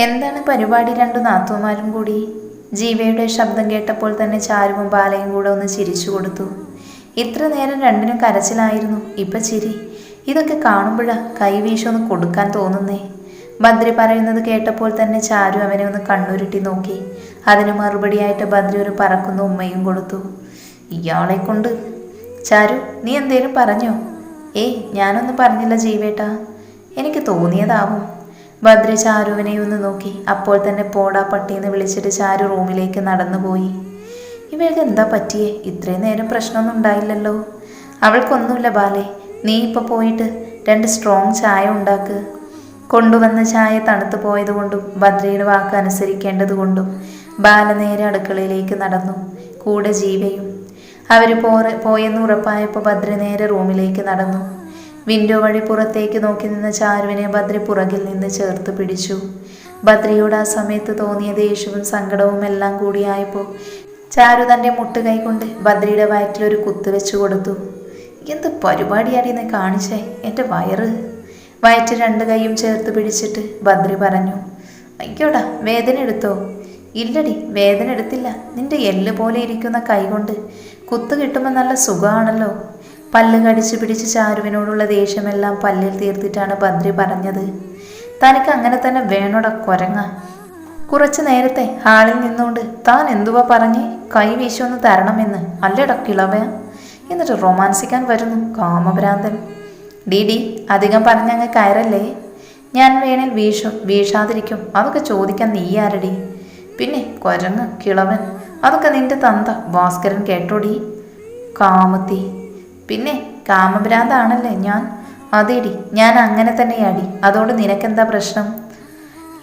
എന്താണ് പരിപാടി രണ്ടു നാത്തുമാരും കൂടി? ജീവയുടെ ശബ്ദം കേട്ടപ്പോൾ തന്നെ ചാരുവും ബാലയും കൂടെ ഒന്ന് ചിരിച്ചു കൊടുത്തു. ഇത്ര നേരം രണ്ടിനും കരച്ചിലായിരുന്നു. ഇപ്പൊ ചിരി. ഇതൊക്കെ കാണുമ്പോഴാ കൈവീശൊന്ന് കൊടുക്കാൻ തോന്നുന്നേ. ബദ്രി പറയുന്നത് കേട്ടപ്പോൾ തന്നെ ചാരു അവനെ ഒന്ന് കണ്ണുരുട്ടി നോക്കി. അതിന് മറുപടിയായിട്ട് ബദ്രി ഒരു പറക്കുന്ന ഉമ്മയും കൊടുത്തു. ഇയാളെ കൊണ്ട്. ചാരു നീ എന്തേലും പറഞ്ഞോ? ഏയ് ഞാനൊന്നും പറഞ്ഞില്ല ജീവേട്ടാ. എനിക്ക് തോന്നിയതാവും. ഭദ്രി ചാരുവിനെ ഒന്ന് നോക്കി. അപ്പോൾ തന്നെ പോടാ പട്ടിയെന്ന് വിളിച്ചിട്ട് ചാരു റൂമിലേക്ക് നടന്നുപോയി. ഇവൾക്ക് എന്താ പറ്റിയേ? ഇത്രയും നേരം പ്രശ്നമൊന്നും ഉണ്ടായില്ലല്ലോ. അവൾക്കൊന്നുമില്ല ബാലെ. നീ ഇപ്പോൾ പോയിട്ട് രണ്ട് സ്ട്രോങ് ചായ ഉണ്ടാക്ക്. കൊണ്ടുവന്ന ചായ തണുത്തു പോയതുകൊണ്ടും ഭദ്രയുടെ വാക്ക് അനുസരിക്കേണ്ടതുകൊണ്ടും ബാല നേരെ അടുക്കളയിലേക്ക് നടന്നു. കൂടെ ജീവയും. അവർ പോറെ പോയെന്ന് ഉറപ്പായപ്പോൾ ഭദ്ര നേരെ റൂമിലേക്ക് നടന്നു. വിൻഡോ വഴി പുറത്തേക്ക് നോക്കി നിന്ന ചാരുവിനെ ബദ്രി പുറകിൽ നിന്ന് ചേർത്ത് പിടിച്ചു. ബദ്രിയോട് ആ സമയത്ത് തോന്നിയ ദേഷ്യവും സങ്കടവും എല്ലാം കൂടിയായപ്പോൾ ചാരു തന്റെ മുട്ടുകൈ കൊണ്ട് വയറ്റിൽ വയറ്റിലൊരു കുത്ത് വെച്ചു കൊടുത്തു. എന്ത് പരിപാടിയാണ് ഇന്ന് കാണിച്ചേ? എന്റെ വയറ്. വയറ്റ് രണ്ട് കൈയും ചേർത്ത് പിടിച്ചിട്ട് ബദ്രി പറഞ്ഞു അയ്യോടാ വേദന എടുത്തോ? ഇല്ലടി വേദന എടുത്തില്ല. നിന്റെ എല്ല് പോലെ ഇരിക്കുന്ന കൈ കൊണ്ട് കുത്ത് കിട്ടുമ്പോൾ നല്ല സുഖമാണല്ലോ പല്ല് കടിച്ചു പിടിച്ച് ചാരുവിനോടുള്ള ദേഷ്യമെല്ലാം പല്ലിൽ തീർത്തിട്ടാണ് ബദ്രി പറഞ്ഞത്. തനിക്ക് അങ്ങനെ തന്നെ വേണോട കുരങ്ങ. കുറച്ചു നേരത്തെ ഹാളിൽ നിന്നുകൊണ്ട് താൻ എന്തുവാ പറഞ്ഞ് കൈ വീശൊന്ന് തരണമെന്ന് അല്ലട കിളവ? എന്നിട്ട് റൊമാൻസിക്കാൻ വരുന്നു കാമഭ്രാന്തൻ. ഡി ഡി അധികം പറഞ്ഞങ്ങ് കയറല്ലേ? ഞാൻ വേണേൽ വീശും വീഴാതിരിക്കും അതൊക്കെ ചോദിക്കാൻ നീയാരടി പിന്നെ കൊരങ്ങ് കിളവൻ അതൊക്കെ നിന്റെ തന്ത ഭാസ്കരൻ കേട്ടോടി കാമത്തി. പിന്നെ കാമഭ്രാന്താണല്ലേ ഞാൻ? അതേടി ഞാൻ അങ്ങനെ തന്നെയാടി. അതുകൊണ്ട് നിനക്കെന്താ പ്രശ്നം?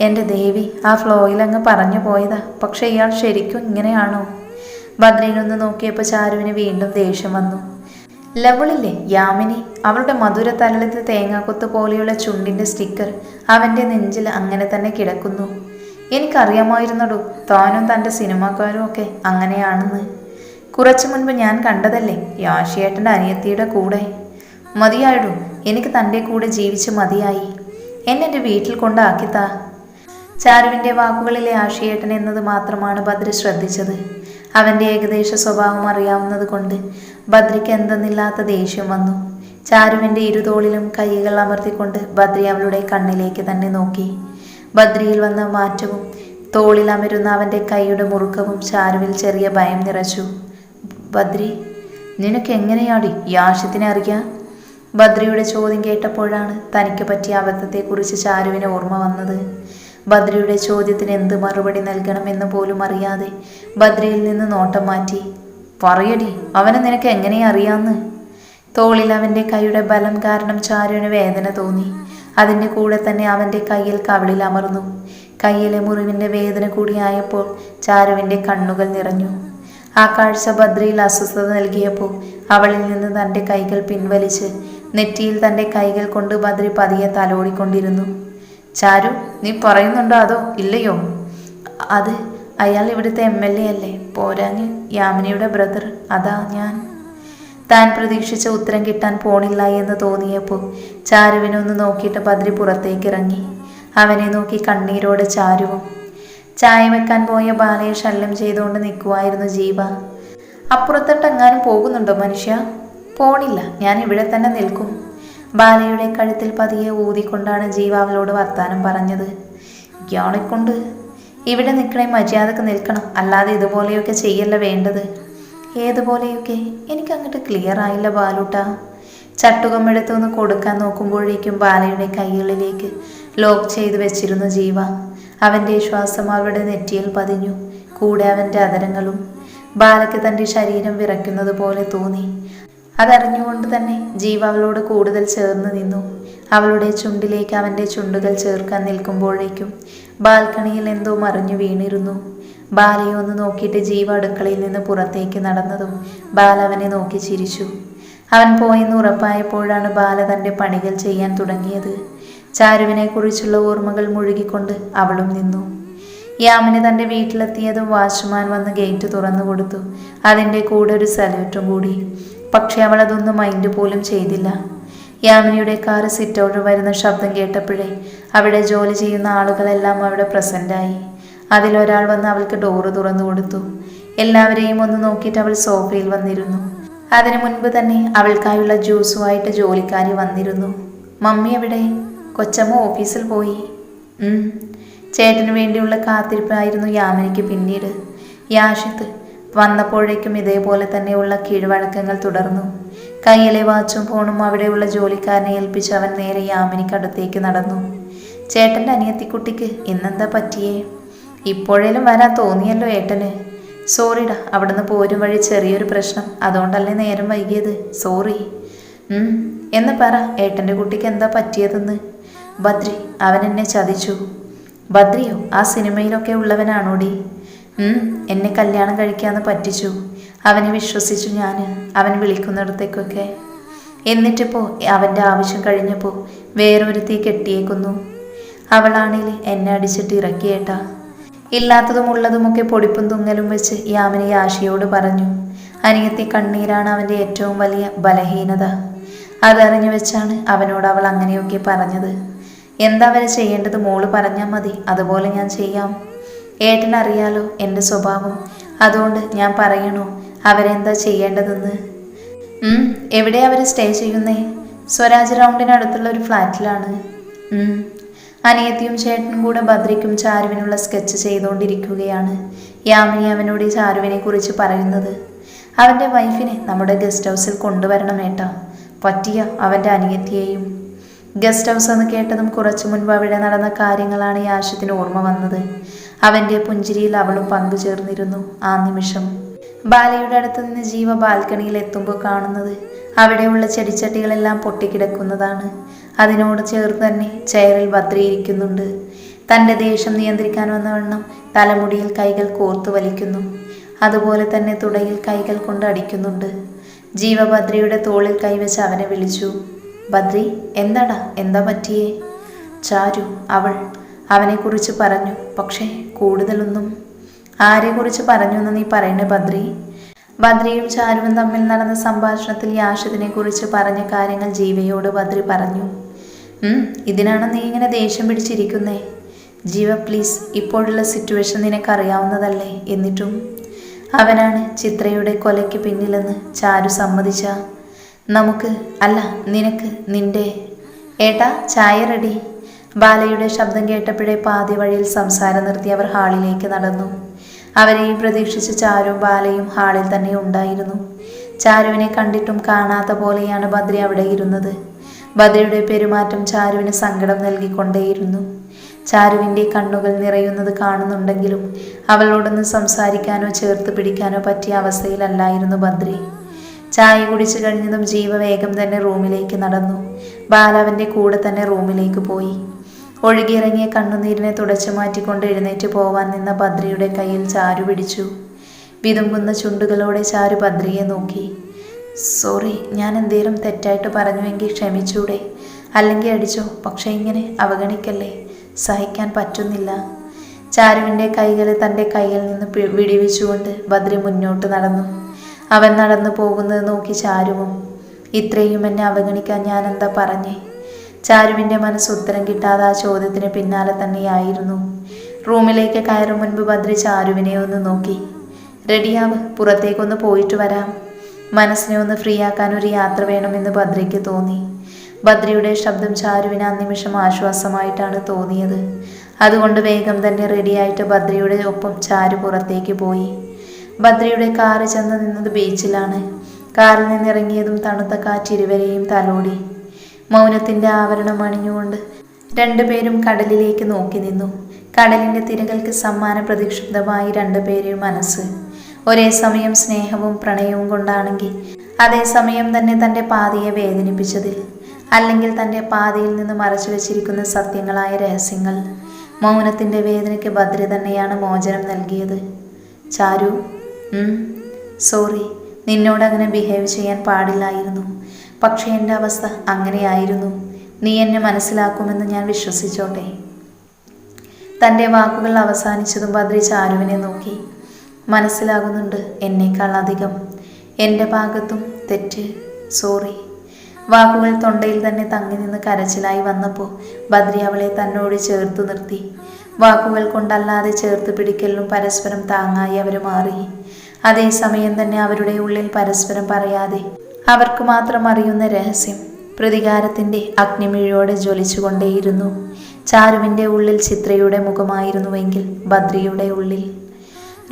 എന്റെ ദേവി ആ ഫ്ലോയിൽ അങ്ങ് പറഞ്ഞു പോയതാ. പക്ഷെ ഇയാൾ ശരിക്കും ഇങ്ങനെയാണോ? ഭദ്രനൊന്ന് നോക്കിയപ്പോൾ ചാരുവിന് വീണ്ടും ദേഷ്യം വന്നു. ലവളില്ലേ യാമിനി? അവളുടെ മധുര തലളത്ത് തേങ്ങാക്കൊത്ത് പോലെയുള്ള ചുണ്ടിന്റെ സ്റ്റിക്കർ അവന്റെ നെഞ്ചിൽ അങ്ങനെ തന്നെ കിടക്കുന്നു. എനിക്കറിയാമായിരുന്നടോ താനും തന്റെ സിനിമാക്കാരും ഒക്കെ അങ്ങനെയാണെന്ന്. കുറച്ചു മുൻപ് ഞാൻ കണ്ടതല്ലേ യാഷിയേട്ടന്റെ അനിയത്തിയുടെ കൂടെ? മതിയായിടും. എനിക്ക് തന്റെ കൂടെ ജീവിച്ച് മതിയായി. എന്നെ എന്റെ വീട്ടിൽ കൊണ്ടാക്കിത്താ ചാരുവിന്റെ വാക്കുകളിലെ ആഷിയേട്ടൻ എന്നത് മാത്രമാണ് ഭദ്ര ശ്രദ്ധിച്ചത്. അവന്റെ ഏകദേശ സ്വഭാവം അറിയാവുന്നത് കൊണ്ട് ഭദ്രയ്ക്ക് എന്തെന്നില്ലാത്ത ദേഷ്യം വന്നു. ചാരുവിന്റെ ഇരുതോളിലും കൈകൾ അമർത്തിക്കൊണ്ട് ഭദ്രി അവളുടെ കണ്ണിലേക്ക് തന്നെ നോക്കി. ബദ്രിയിൽ വന്ന മാറ്റവും തോളിൽ അമരുന്ന അവന്റെ കൈയുടെ മുറുക്കവും ചാരുവിൽ ചെറിയ ഭയം നിറച്ചു. ബദ്രി നിനക്ക് എങ്ങനെയാടി ഈ ആശയത്തിനെ അറിയാം? ബദ്രിയുടെ ചോദ്യം കേട്ടപ്പോഴാണ് തനിക്ക് പറ്റിയ അബദ്ധത്തെക്കുറിച്ച് ചാരുവിന് ഓർമ്മ വന്നത്. ബദ്രിയുടെ ചോദ്യത്തിന് എന്ത് മറുപടി നൽകണമെന്ന് പോലും അറിയാതെ ബദ്രിയിൽ നിന്ന് നോട്ടം മാറ്റി. പറയടി അവനെ നിനക്ക് എങ്ങനെ അറിയാന്ന്? തോളിൽ അവന്റെ കൈയുടെ ബലം കാരണം ചാരുവിന് വേദന തോന്നി. അതിന്റെ കൂടെ തന്നെ അവന്റെ കയ്യിൽ കവിളിൽ അമർന്നു. കയ്യിലെ മുറിവിന്റെ വേദന കൂടിയായപ്പോൾ ചാരുവിന്റെ കണ്ണുകൾ നിറഞ്ഞു. ആ കാഴ്ച ബദ്രിയിൽ അസ്വസ്ഥത നൽകിയപ്പോൾ അവളിൽ നിന്ന് തന്റെ കൈകൾ പിൻവലിച്ച് നെറ്റിയിൽ തന്റെ കൈകൾ കൊണ്ട് ബദ്രി പതിയെ തലോടിക്കൊണ്ടിരുന്നു. ചാരു നീ പറയുന്നുണ്ടോ അതോ ഇല്ലയോ? അത് അയാൾ ഇവിടുത്തെ എം എൽ എ അല്ലേ? പോരാഞ്ഞ് യാമിനിയുടെ ബ്രദർ അതാ ഞാൻ. താൻ പ്രതീക്ഷിച്ച ഉത്തരം കിട്ടാൻ പോണില്ല എന്ന് തോന്നിയപ്പോൾ ചാരുവിനൊന്ന് നോക്കിയിട്ട് ബദ്രി പുറത്തേക്ക് ഇറങ്ങി. അവനെ നോക്കി കണ്ണീരോടെ ചാരുവും ചായ വെക്കാൻ പോയ ബാലയെ ശല്യം ചെയ്തുകൊണ്ട് നിൽക്കുമായിരുന്നു ജീവ. അപ്പുറത്തോട്ടെങ്ങാനും പോകുന്നുണ്ടോ മനുഷ്യ? പോണില്ല ഞാൻ ഇവിടെ തന്നെ നിൽക്കും. ബാലയുടെ കഴുത്തിൽ പതിയെ ഊതിക്കൊണ്ടാണ് ജീവ അവളോട് വർത്താനം പറഞ്ഞത്. ഗ്യാണിക്കൊണ്ട് കൊണ്ട് ഇവിടെ നിൽക്കണേ മര്യാദയ്ക്ക് നിൽക്കണം അല്ലാതെ ഇതുപോലെയൊക്കെ ചെയ്യല്ല വേണ്ടത്. ഏതുപോലെയൊക്കെ? എനിക്ക് അങ്ങോട്ട് ക്ലിയർ ആയില്ല ബാലൂട്ട. ചട്ടുകം എടുത്തൊന്ന് കൊടുക്കാൻ നോക്കുമ്പോഴേക്കും ബാലയുടെ കൈകളിലേക്ക് ലോക്ക് ചെയ്തു വെച്ചിരുന്നു ജീവ. അവന്റെ ശ്വാസം അവളുടെ നെറ്റിയിൽ പതിഞ്ഞു. കൂടെ അവന്റെ അതരങ്ങളും ബാലയ്ക്ക് തന്റെ ശരീരം വിറയ്ക്കുന്നത് പോലെ തോന്നി. അതറിഞ്ഞുകൊണ്ട് തന്നെ ജീവ അവളോട് കൂടുതൽ ചേർന്ന് നിന്നു. അവളുടെ ചുണ്ടിലേക്ക് അവന്റെ ചുണ്ടുകൾ ചേർക്കാൻ നിൽക്കുമ്പോഴേക്കും ബാൽക്കണിയിൽ എന്തോ മറിഞ്ഞു വീണിരുന്നു. ബാലയെ ഒന്ന് നോക്കിയിട്ട് ജീവ അടുക്കളയിൽ നിന്ന് പുറത്തേക്ക് നടന്നതും ബാല അവനെ നോക്കി ചിരിച്ചു. അവൻ പോയെന്ന് ഉറപ്പായപ്പോഴാണ് ബാല തന്റെ പണികൾ ചെയ്യാൻ തുടങ്ങിയത്. ചാരുവിനെ കുറിച്ചുള്ള ഓർമ്മകൾ മുഴുകിക്കൊണ്ട് അവളും നിന്നു. യാമിന് തന്റെ വീട്ടിലെത്തിയതും വാച്ച്മാൻ വന്ന് ഗേറ്റ് തുറന്നു കൊടുത്തു. അതിന്റെ കൂടെ ഒരു സല്യൂട്ടും കൂടി. പക്ഷെ അവൾ അതൊന്നും മൈൻഡ് പോലും ചെയ്തില്ല. യാമിനിയുടെ കാർ സിറ്റൗട്ട് വരുന്ന ശബ്ദം കേട്ടപ്പോഴേ അവിടെ ജോലി ചെയ്യുന്ന ആളുകളെല്ലാം അവിടെ പ്രസന്റായി അതിലൊരാൾ വന്ന് അവൾക്ക് ഡോറ് തുറന്നു കൊടുത്തു. എല്ലാവരെയും ഒന്ന് നോക്കിയിട്ട് അവൾ സോഫയിൽ വന്നിരുന്നു. അതിനു മുൻപ് തന്നെ അവൾക്കായുള്ള ജ്യൂസുമായിട്ട് ജോലിക്കാരി വന്നിരുന്നു. മമ്മി എവിടെ? കൊച്ചമ്മ ഓഫീസിൽ പോയി. ചേട്ടന് വേണ്ടിയുള്ള കാത്തിരിപ്പായിരുന്നു യാമിനിക്ക് പിന്നീട്. യാഷിത്ത് വന്നപ്പോഴേക്കും ഇതേപോലെ തന്നെയുള്ള കീഴ്വഴക്കങ്ങൾ തുടർന്നു. കയ്യിലെ വാച്ചും ഫോണും അവിടെയുള്ള ജോലിക്കാരനെ ഏൽപ്പിച്ച് അവൻ നേരെ യാമിനിക്കടുത്തേക്ക് നടന്നു. ചേട്ടന്റെ അനിയത്തിക്കുട്ടിക്ക് ഇന്നെന്താ പറ്റിയേ? ഇപ്പോഴേലും വരാൻ തോന്നിയല്ലോ ഏട്ടന്. സോറിടാ അവിടുന്ന് പോരും വഴി ചെറിയൊരു പ്രശ്നം. അതുകൊണ്ടല്ലേ നേരം വൈകിയത്. സോറി. എന്ന് പറ ഏട്ടന്റെ കുട്ടിക്ക് എന്താ പറ്റിയതെന്ന്. ബദ്രി അവൻ എന്നെ ചതിച്ചു. ബദ്രിയോ ആ സിനിമയിലൊക്കെ ഉള്ളവനാണോടി? എന്നെ കല്യാണം കഴിക്കാമെന്ന് പറ്റിച്ചു. അവനെ വിശ്വസിച്ചു ഞാൻ അവൻ വിളിക്കുന്നിടത്തേക്കൊക്കെ. എന്നിട്ടിപ്പോൾ അവന്റെ ആവശ്യം കഴിഞ്ഞപ്പോൾ വേറൊരുത്തി കെട്ടിയേക്കുന്നു. അവളാണെങ്കിൽ എന്നെ അടിച്ചിട്ട് ഇറക്കിയേട്ടാ. ഇല്ലാത്തതും ഉള്ളതുമൊക്കെ പൊടിപ്പും തുങ്ങലും വെച്ച് യാമിനി ആശയോട് പറഞ്ഞു അനിയത്തി കണ്ണീരാണ് അവന്റെ ഏറ്റവും വലിയ ബലഹീനത. അതറിഞ്ഞു വെച്ചാണ് അവനോട് അവൾ അങ്ങനെയൊക്കെ പറഞ്ഞത്. എന്താ വരെ ചെയ്യേണ്ടത് മോൾ പറഞ്ഞാൽ മതി. അതുപോലെ ഞാൻ ചെയ്യാം. ഏട്ടൻ അറിയാലോ എന്റെ സ്വഭാവം. അതുകൊണ്ട് ഞാൻ പറയണു അവരെന്താ ചെയ്യേണ്ടതെന്ന്? എവിടെ അവർ സ്റ്റേ ചെയ്യുന്നേ? സ്വരാജ് റൗണ്ടിനടുത്തുള്ള ഒരു ഫ്ലാറ്റിലാണ്. അനിയത്തിയും ചേട്ടനും കൂടെ ഭദ്രയ്ക്കും ചാരുവിനുള്ള സ്കെച്ച് ചെയ്തുകൊണ്ടിരിക്കുകയാണ് യാമിനി അവനോട് ഈ ചാരുവിനെ കുറിച്ച് പറയുന്നത്. അവന്റെ വൈഫിനെ നമ്മുടെ ഗസ്റ്റ് ഹൗസിൽ കൊണ്ടുവരണം ഏട്ടാ. പറ്റിയ അവന്റെ അനിയത്തിയെയും. ഗസ്റ്റ് ഹൗസ് എന്ന് കേട്ടതും കുറച്ചു മുൻപ് അവിടെ നടന്ന കാര്യങ്ങളാണ് ഈ ആശത്തിന് ഓർമ്മ വന്നത്. അവന്റെ പുഞ്ചിരിയിൽ അവളും പങ്കുചേർന്നിരുന്നു. ആ നിമിഷം ബാലയുടെ അടുത്ത് നിന്ന് ജീവ ബാൽക്കണിയിൽ എത്തുമ്പോൾ കാണുന്നത് അവിടെയുള്ള ചെടിച്ചട്ടികളെല്ലാം പൊട്ടിക്കിടക്കുന്നതാണ്. അതിനോട് ചേർന്ന് തന്നെ ചെയറിൽ ഭദ്രയിരിക്കുന്നുണ്ട് തന്റെ ദേഷ്യം നിയന്ത്രിക്കാൻ വന്നവണ്ണം തലമുടിയിൽ കൈകൾ കോർത്തു വലിക്കുന്നു. അതുപോലെ തന്നെ തുടയിൽ കൈകൾ കൊണ്ട് അടിക്കുന്നുണ്ട്. ജീവഭദ്രയുടെ തോളിൽ കൈവച്ച് അവനെ വിളിച്ചു. ബദ്രി എന്താടാ? എന്താ പറ്റിയേ? ചാരു അവൾ അവനെക്കുറിച്ച് പറഞ്ഞു. പക്ഷേ കൂടുതലൊന്നും ആരെക്കുറിച്ച് പറഞ്ഞു എന്ന് നീ പറയണേ ബദ്രി? ബദ്രിയും ചാരുവും തമ്മിൽ നടന്ന സംഭാഷണത്തിൽ യാഷിദിനെ കുറിച്ച് പറഞ്ഞ കാര്യങ്ങൾ ജീവയോട് ബദ്രി പറഞ്ഞു. ഇതിനാണ് നീ ഇങ്ങനെ ദേഷ്യം പിടിച്ചിരിക്കുന്നേ? ജീവ പ്ലീസ് ഇപ്പോഴുള്ള സിറ്റുവേഷൻ നിനക്കറിയാവുന്നതല്ലേ? എന്നിട്ടും അവനാണ് ചിത്രയുടെ കൊലയ്ക്ക് പിന്നിലെന്ന് ചാരു സമ്മതിച്ച നമുക്ക് അല്ല നിനക്ക് നിന്റെ. ഏട്ടാ ചായ റെഡി. ബാലയുടെ ശബ്ദം കേട്ടപ്പോഴേ പാതി വഴിയിൽ സംസാരം നിർത്തി അവർ ഹാളിലേക്ക് നടന്നു. അവരെയും പ്രതീക്ഷിച്ച് ചാരും ബാലയും ഹാളിൽ തന്നെ ഉണ്ടായിരുന്നു. ചാരുവിനെ കണ്ടിട്ടും കാണാത്ത പോലെയാണ് ബദ്രി അവിടെ ഇരുന്നത്. ബദ്രിയുടെ പെരുമാറ്റം ചാരുവിന് സങ്കടം നൽകിക്കൊണ്ടേയിരുന്നു. ചാരുവിന്റെ കണ്ണുകൾ നിറയുന്നത് കാണുന്നുണ്ടെങ്കിലും അവളോടൊന്ന് സംസാരിക്കാനോ ചേർത്ത് പിടിക്കാനോ പറ്റിയ അവസ്ഥയിലല്ലായിരുന്നു ബദ്രി ചായ കുടിച്ചു കഴിഞ്ഞതും ജീവ വേഗം തന്നെ റൂമിലേക്ക് നടന്നു. ബാലാവിന്റെ കൂടെ തന്നെ റൂമിലേക്ക് പോയി. ഒഴുകിയിറങ്ങിയ കണ്ണുനീരിനെ തുടച്ചു മാറ്റിക്കൊണ്ട് എഴുന്നേറ്റ് പോവാൻ നിന്ന ഭദ്രിയുടെ കയ്യിൽ ചാരു പിടിച്ചു. വിതുമ്പുന്ന ചുണ്ടുകളോടെ ചാരു ഭദ്രിയെ നോക്കി. സോറി ഞാൻ എന്തേലും തെറ്റായിട്ട് പറഞ്ഞുവെങ്കിൽ ക്ഷമിച്ചൂടെ. അല്ലെങ്കിൽ അടിച്ചോ പക്ഷേ ഇങ്ങനെ അവഗണിക്കല്ലേ? സഹിക്കാൻ പറ്റുന്നില്ല. ചാരുവിന്റെ കൈകൾ തന്റെ കയ്യിൽ നിന്ന് വിടിവിച്ചുകൊണ്ട് ബദ്രി മുന്നോട്ട് നടന്നു. അവൻ നടന്നു പോകുന്നത് നോക്കി ചാരുവും ഇത്രയും എന്നെ അവഗണിക്കാൻ ഞാൻ എന്താ പറഞ്ഞേ? ചാരുവിന്റെ മനസ്സ് ഉത്തരം കിട്ടാതെ ആ ചോദ്യത്തിന് പിന്നാലെ തന്നെയായിരുന്നു. റൂമിലേക്ക് കയറും മുൻപ് ഭദ്രി ചാരുവിനെ ഒന്ന് നോക്കി. റെഡിയാവ് പുറത്തേക്കൊന്ന് പോയിട്ട് വരാം. മനസ്സിനെ ഒന്ന് ഫ്രീ ആക്കാൻ ഒരു യാത്ര വേണമെന്ന് ഭദ്രയ്ക്ക് തോന്നി. ഭദ്രയുടെ ശബ്ദം ചാരുവിന് ആ നിമിഷം ആശ്വാസമായിട്ടാണ് തോന്നിയത്. അതുകൊണ്ട് വേഗം തന്നെ റെഡിയായിട്ട് ഭദ്രയുടെ ഒപ്പം ചാരു പുറത്തേക്ക് പോയി. ബദ്രിയുടെ കാറ് ചെന്ന് നിന്നത് ബീച്ചിലാണ്. കാറിൽ നിന്നിറങ്ങിയതും തണുത്ത കാറ്റ് ഇരുവരെയും തലോടി. മൗനത്തിന്റെ ആവരണം അണിഞ്ഞുകൊണ്ട് രണ്ടുപേരും കടലിലേക്ക് നോക്കി നിന്നു. കടലിന്റെ തിരകൾക്ക് സമ്മാന പ്രതീക്ഷിതമായി രണ്ടുപേരെയും മനസ്സ്. ഒരേ സമയം സ്നേഹവും പ്രണയവും കൊണ്ടാണെങ്കിൽ അതേസമയം തന്നെ തന്റെ പാതയെ വേദനിപ്പിച്ചതിൽ അല്ലെങ്കിൽ തന്റെ പാതയിൽ നിന്ന് മറച്ചു വെച്ചിരിക്കുന്ന സത്യങ്ങളായ രഹസ്യങ്ങൾ. മൗനത്തിന്റെ വേദനയ്ക്ക് ഭദ്ര തന്നെയാണ് മോചനം നൽകിയത്. ചാരു സോറി നിന്നോട് അങ്ങനെ ബിഹേവ് ചെയ്യാൻ പാടില്ലായിരുന്നു. പക്ഷേ എന്റെ അവസ്ഥ അങ്ങനെയായിരുന്നു. നീ എന്നെ മനസ്സിലാക്കുമെന്ന് ഞാൻ വിശ്വസിച്ചോട്ടെ. തന്റെ വാക്കുകൾ അവസാനിച്ചതും ബദ്രി ചാരുവിനെ നോക്കി. മനസ്സിലാകുന്നുണ്ട് എന്നേക്കാൾ അധികം. എന്റെ ഭാഗത്തും തെറ്റ് സോറി. വാക്കുകൾ തൊണ്ടയിൽ തന്നെ തങ്ങി നിന്ന് കരച്ചിലായി വന്നപ്പോൾ ബദ്രി അവളെ തന്നോട് ചേർത്ത് നിർത്തി. വാക്കുകൾ കൊണ്ടല്ലാതെ ചേർത്ത് പിടിക്കലിനും പരസ്പരം താങ്ങായി അവർ മാറി. അതേസമയം തന്നെ അവരുടെ ഉള്ളിൽ പരസ്പരം പറയാതെ അവർക്ക് മാത്രം അറിയുന്ന രഹസ്യം പ്രതികാരത്തിന്റെ അഗ്നിമിഴിയോടെ ജ്വലിച്ചുകൊണ്ടേയിരുന്നു. ചാരുവിന്റെ ഉള്ളിൽ ചിത്രയുടെ മുഖമായിരുന്നുവെങ്കിൽ ബദ്രിയുടെ ഉള്ളിൽ.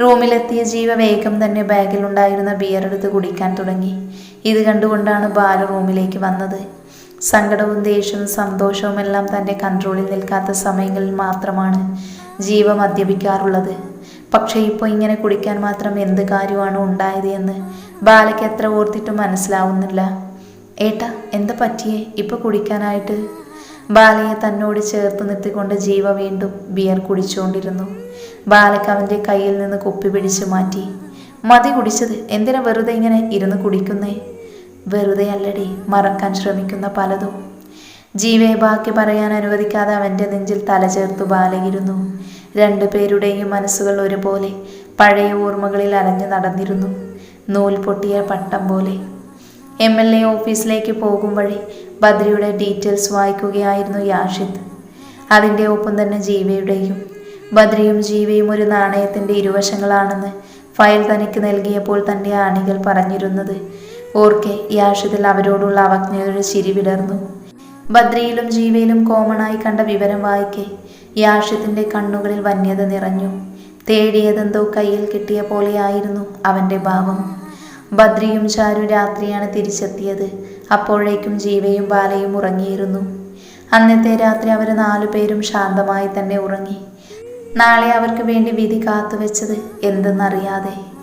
റൂമിലെത്തിയ ജീവ വേഗം തന്നെ ബാഗിലുണ്ടായിരുന്ന ബിയർ എടുത്ത് കുടിക്കാൻ തുടങ്ങി. ഇത് കണ്ടുകൊണ്ടാണ് ബാല റൂമിലേക്ക് വന്നത്. സങ്കടവും ദേഷ്യവും സന്തോഷവും എല്ലാം തന്റെ കൺട്രോളിൽ നിൽക്കാത്ത സമയങ്ങളിൽ മാത്രമാണ് ജീവ മദ്യപിക്കാറുള്ളത്. പക്ഷേ ഇപ്പോൾ ഇങ്ങനെ കുടിക്കാൻ മാത്രം എന്ത് കാര്യമാണ് ഉണ്ടായത് എന്ന് ബാലയ്ക്ക് എത്ര ഓർത്തിട്ടും മനസ്സിലാവുന്നില്ല. ഏട്ടാ എന്താ പറ്റിയേ? ഇപ്പൊ കുടിക്കാനായിട്ട്? ബാലയെ തന്നോട് ചേർത്ത് നിർത്തിക്കൊണ്ട് ജീവ വീണ്ടും ബിയർ കുടിച്ചുകൊണ്ടിരുന്നു. ബാലയ്ക്ക് അവന്റെ കയ്യിൽ നിന്ന് കുപ്പി പിടിച്ചു മാറ്റി. മതി കുടിച്ചത് എന്തിനാ വെറുതെ ഇങ്ങനെ ഇരുന്ന് കുടിക്കുന്നേ? വെറുതെ അല്ലടി മറക്കാൻ ശ്രമിക്കുന്ന പലതും. ജീവയെ ബാക്കി പറയാൻ അനുവദിക്കാതെ അവന്റെ നെഞ്ചിൽ തലചേർത്തു ബാലയിരുന്നു രണ്ടുപേരുടെയും മനസ്സുകൾ ഒരുപോലെ പഴയ ഓർമ്മകളിൽ അലഞ്ഞു നടന്നിരുന്നു. നൂൽ പൊട്ടിയ പട്ടം പോലെ. എം എൽ എ ഓഫീസിലേക്ക് പോകും വഴി ബദ്രിയുടെ ഡീറ്റെയിൽസ് വായിക്കുകയായിരുന്നു യാഷിദ്. അതിന്റെ ഒപ്പം തന്നെ ജീവയുടെയും. ബദ്രിയും ജീവയും ഒരു നാണയത്തിന്റെ ഇരുവശങ്ങളാണെന്ന് ഫയൽ തനിക്ക് നൽകിയപ്പോൾ തന്റെ ആണികൾ പറഞ്ഞിരുന്നത് ഓർക്കെ യാഷിദിൽ അവരോടുള്ള അവജ്ഞയുടെ ചിരി വിടർന്നു. ബദ്രിയിലും ജീവയിലും കോമണായി കണ്ട വിവരം വായിക്കെ യാഷിദിന്റെ കണ്ണുകളിൽ വന്യത നിറഞ്ഞു. തേടിയതെന്തോ കയ്യിൽ കിട്ടിയ പോലെയായിരുന്നു അവന്റെ ഭാവം. ബദ്രിയും ചാരു രാത്രിയാണ് തിരിച്ചെത്തിയത്. അപ്പോഴേക്കും ജീവയും ബാലയും ഉറങ്ങിയിരുന്നു. അന്നത്തെ രാത്രി അവർ നാലുപേരും ശാന്തമായി തന്നെ ഉറങ്ങി. നാളെ അവർക്ക് വേണ്ടി വിധി കാത്തുവെച്ചത് എന്തെന്നറിയാതെ